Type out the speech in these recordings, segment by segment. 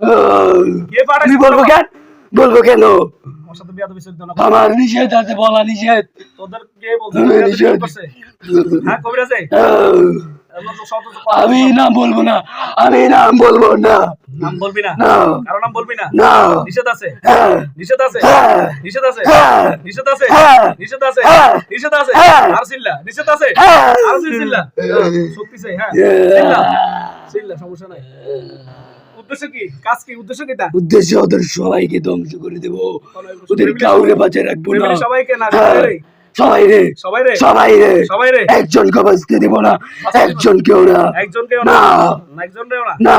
তুমি বলব কেন? বলব কেন? আমার নিষেধ আছে বলা নিষেধ। আমি হ্যাঁ আমি নাম বলব না। আমি নাম বলব না। নাম বলবি না? না। কারও নাম বলবি না? না। নিষেধ আছে। নিষেধ আছে। নিষেধ আছে। নিষেধ আছে। নিষেধ আছে। নিষেধ আছে। আর সিল্লা। নিষেধ আছে। হ্যাঁ। আর সিল্লা। শক্তি চাই হ্যাঁ। সিল্লা সিল্লা। সমস্যা নাই। উদ্দেশ্য কি? কাজ কি? উদ্দেশ্য কি উদ্দেশ্য ওদের সবাইকে ধ্বংস করে দেব। ওদের কাউরে রাখব না। সবাইকে না হ্যাঁ, সবাই রে সবাই রে সবাই রে সবাই রে একজনকে বাঁচতে দেব না। একজনকেও না। একজনকেও না। না। না না? না।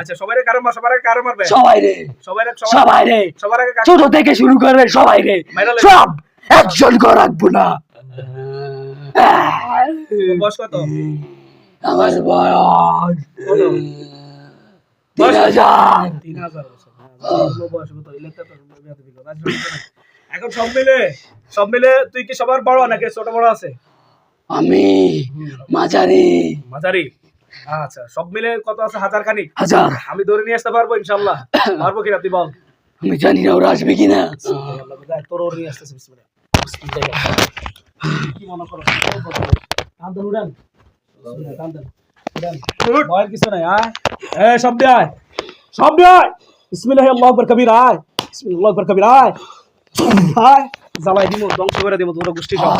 আচ্ছা সবাই রে কারও সবার আগে কারও মারবে? সবাই রে সবাই রে সবাই রে সবার আগে ছোট থেকে শুরু করে সবাই রে মাইরা লে। সব রাখব না। বয়স কত? আমার বয়স তিন হাজার। তিন হাজার। এখন সব মিলে সব মিলে তুই কি সবার বড় নাকি ছোট বড় আছে? আমি মাঝারি। মাঝারি? আচ্ছা সব মিলে কত আছে? হাজার খানিক হাজার। আমি ধরে নিয়ে আসতে পারব ইনশাল্লাহ। পারব কিনা তুই বল। আমি জানি না ওরা আসবে কিনা। তোর ওর নিয়ে আসতেছে কি মনে করো? টান ভয়ের কিছু নাই আয় এ সব দিয়ে আয়। সব দিয়ে আয়। বিসমিল্লাহ আল্লাহু আকবার কবির, আয়। বিসমিল্লাহ আকবার কবির, আয়। আয়। জ্বালাই দিমু, ধ্বংস করে দিব তোমরা গোষ্ঠী সব